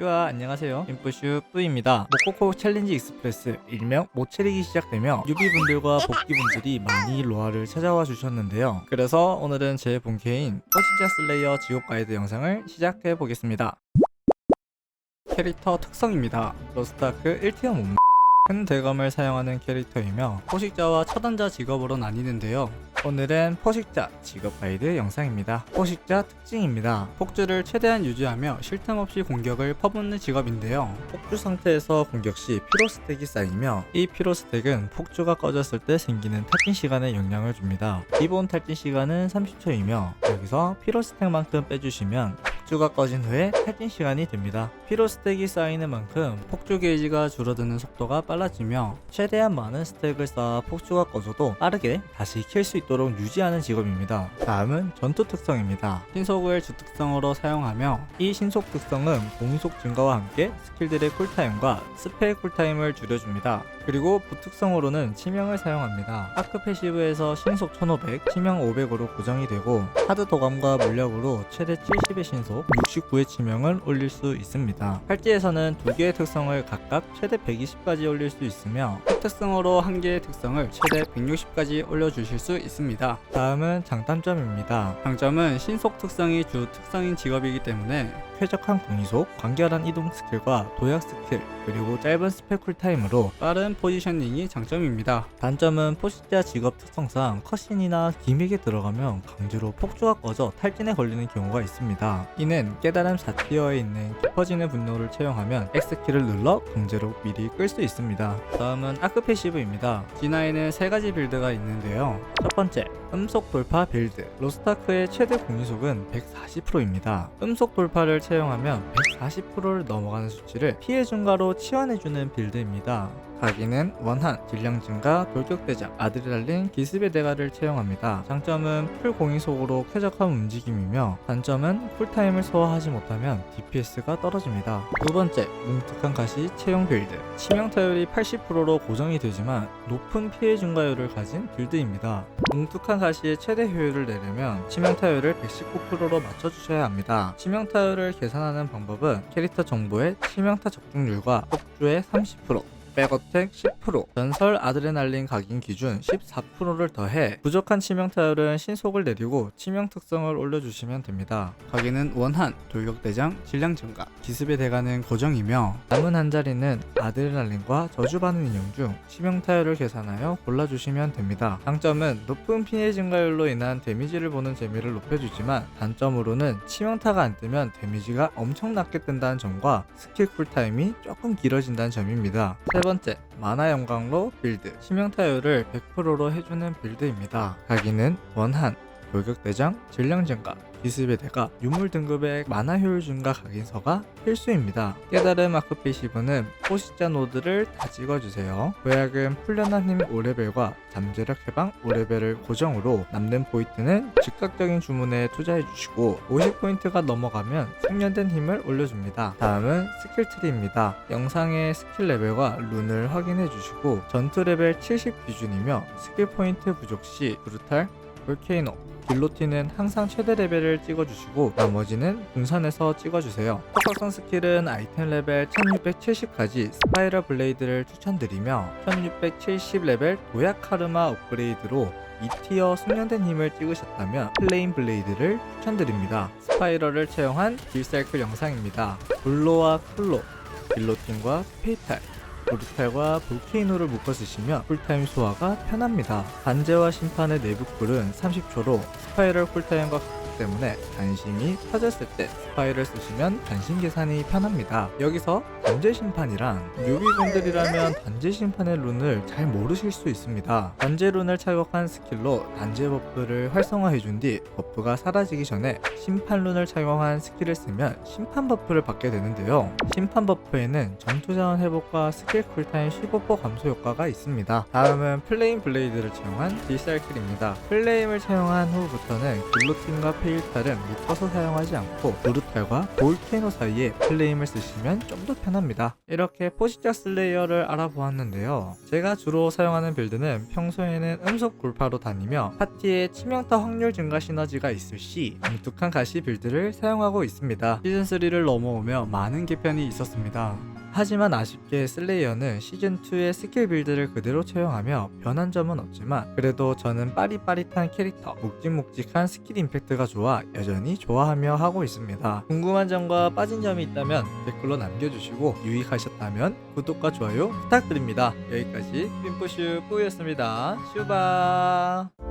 슈아 안녕하세요. 인프슈 뿌입니다. 모코코 챌린지 익스프레스 일명 모체릭이 시작되며 유비분들과 복귀분들이 많이 로아를 찾아와 주셨는데요. 그래서 오늘은 제 본캐인 포진자 슬레이어 지옥 가이드 영상을 시작해 보겠습니다. 캐릭터 특성입니다. 로스트아크 1티어 몸 큰 대검을 사용하는 캐릭터이며 포식자와 차단자 직업으로 나뉘는데요 오늘은 포식자 직업 가이드 영상입니다. 포식자 특징입니다. 폭주를 최대한 유지하며 쉴틈 없이 공격을 퍼붓는 직업인데요. 폭주 상태에서 공격 시 피로 스택이 쌓이며 이 피로 스택은 폭주가 꺼졌을 때 생기는 탈진 시간에 영향을 줍니다. 기본 탈진 시간은 30초이며 여기서 피로 스택만큼 빼주시면 폭주가 꺼진 후에 탈진 시간이 됩니다. 피로 스택이 쌓이는 만큼 폭주 게이지가 줄어드는 속도가 빨라지며 최대한 많은 스택을 쌓아 폭주가 꺼져도 빠르게 다시 킬 수 있도록 유지하는 직업입니다. 다음은 전투 특성입니다. 신속을 주 특성으로 사용하며 이 신속 특성은 공속 증가와 함께 스킬들의 쿨타임과 스펠 쿨타임을 줄여줍니다. 그리고 부특성으로는 치명을 사용합니다. 아크 패시브에서 신속 1500, 치명 500으로 고정이 되고 하드 도감과 물력으로 최대 70의 신속, 69의 치명을 올릴 수 있습니다. 팔찌에서는 두 개의 특성을 각각 최대 120까지 올릴 수 있으며 특성으로 한 개의 특성을 최대 160까지 올려주실 수 있습니다. 다음은 장단점입니다. 장점은 신속 특성이 주 특성인 직업이기 때문에 쾌적한 공이속, 간결한 이동 스킬과 도약 스킬, 그리고 짧은 스펙 쿨타임으로 빠른 포지셔닝이 장점입니다. 단점은 포식자 직업 특성상 컷신이나 기믹에 들어가면 강제로 폭주가 꺼져 탈진에 걸리는 경우가 있습니다. 이는 깨달음 4티어에 있는 깊어지는 분노를 채용하면 X키를 눌러 강제로 미리 끌 수 있습니다. 다음은 아크 패시브입니다. G9은 세 가지 빌드가 있는데요. 첫 번째, 음속 돌파 빌드. 로스타크의 최대 공이속은 140%입니다. 음속 돌파를 채용하면 140%를 넘어가는 수치를 피해 증가로 치환해주는 빌드입니다. 가기는 원한, 질량 증가, 돌격대장, 아드레날린, 기습의 대가를 채용합니다. 장점은 풀 공이속으로 쾌적한 움직임이며 단점은 쿨타임을 소화하지 못하면 DPS가 떨어집니다. 두 번째, 뭉툭한 가시 채용 빌드. 치명 타율이 80%로 고정이 되지만 높은 피해 증가율을 가진 빌드입니다. 뭉툭한 가시의 최대 효율을 내려면 치명 타율을 119%로 맞춰주셔야 합니다. 치명 타율을 계산하는 방법은 캐릭터 정보의 치명타 적중률과 폭주의 30%, 백어택 10%, 전설 아드레날린 각인 기준 14%를 더해 부족한 치명 타율은 신속을 내리고 치명 특성을 올려주시면 됩니다. 각인은 원한, 돌격대장, 질량 증가, 기습의 대가는 고정이며 남은 한 자리는 아드레날린과 저주받는 인형 중 치명 타율을 계산하여 골라주시면 됩니다. 장점은 높은 피해 증가율로 인한 데미지를 보는 재미를 높여주지만 단점으로는 치명타가 안 뜨면 데미지가 엄청나게 뜬다는 점과 스킬 쿨타임이 조금 길어진다는 점입니다. 세 번째, 만화 영광로 빌드. 치명타율을 100%로 해주는 빌드입니다. 가기는 원한, 돌격대장, 질량 증가, 기습의 대가, 유물 등급의 만화 효율 증가 각인서가 필수입니다. 깨달음 아크 패시브는 포식자 노드를 다 찍어주세요. 도약은 풀려난 힘 5레벨과 잠재력 해방 5레벨을 고정으로 남는 포인트는 즉각적인 주문에 투자해주시고 50포인트가 넘어가면 숙련된 힘을 올려줍니다. 다음은 스킬 트리입니다. 영상의 스킬 레벨과 룬을 확인해주시고 전투 레벨 70 기준이며 스킬 포인트 부족 시 브루탈, 볼케이노, 길로틴은 항상 최대 레벨을 찍어주시고 나머지는 분산해서 찍어주세요. 포커선 스킬은 아이템 레벨 1670까지 스파이럴 블레이드를 추천드리며 1670 레벨 도약 카르마 업그레이드로 2티어 숙련된 힘을 찍으셨다면 플레인 블레이드를 추천드립니다. 스파이럴을 채용한 딜사이클 영상입니다. 블로와 클로, 길로틴과 페이탈, 브루탈과 볼케이노를 묶어 쓰시면 쿨타임 소화가 편합니다. 반제와 심판의 내부 쿨은 30초로 스파이럴 쿨타임과 때문에 단심이 터졌을 때 스파이를 쓰시면 단심 계산이 편합니다. 여기서 단제 심판이란 뉴비분들이라면 단제 심판의 룬을 잘 모르실 수 있습니다. 단제 룬을 착용한 스킬로 단제 버프를 활성화해준 뒤 버프가 사라지기 전에 심판 룬을 착용한 스킬을 쓰면 심판 버프를 받게 되는데요. 심판 버프에는 전투 자원 회복과 스킬 쿨타임 15% 감소 효과가 있습니다. 다음은 플레임 블레이드를 채용한 딜사이클입니다. 플레임을 채용한 후부터는 길로틴과 페이 테일탈은 묶어서 사용하지 않고 노르탈과 볼케이노 사이에 플레임을 쓰시면 좀 더 편합니다. 이렇게 포식자 슬레이어를 알아보았는데요. 제가 주로 사용하는 빌드는 평소에는 음속 굴파로 다니며 파티에 치명타 확률 증가 시너지가 있을 시 뭉툭한 가시 빌드를 사용하고 있습니다. 시즌3를 넘어오며 많은 개편이 있었습니다. 하지만 아쉽게 슬레이어는 시즌2의 스킬 빌드를 그대로 채용하며 변한 점은 없지만 그래도 저는 빠릿빠릿한 캐릭터, 묵직묵직한 스킬 임팩트가 좋아 여전히 좋아하며 하고 있습니다. 궁금한 점과 빠진 점이 있다면 댓글로 남겨주시고 유익하셨다면 구독과 좋아요 부탁드립니다. 여기까지 핀푸슈 뿌였습니다. 슈바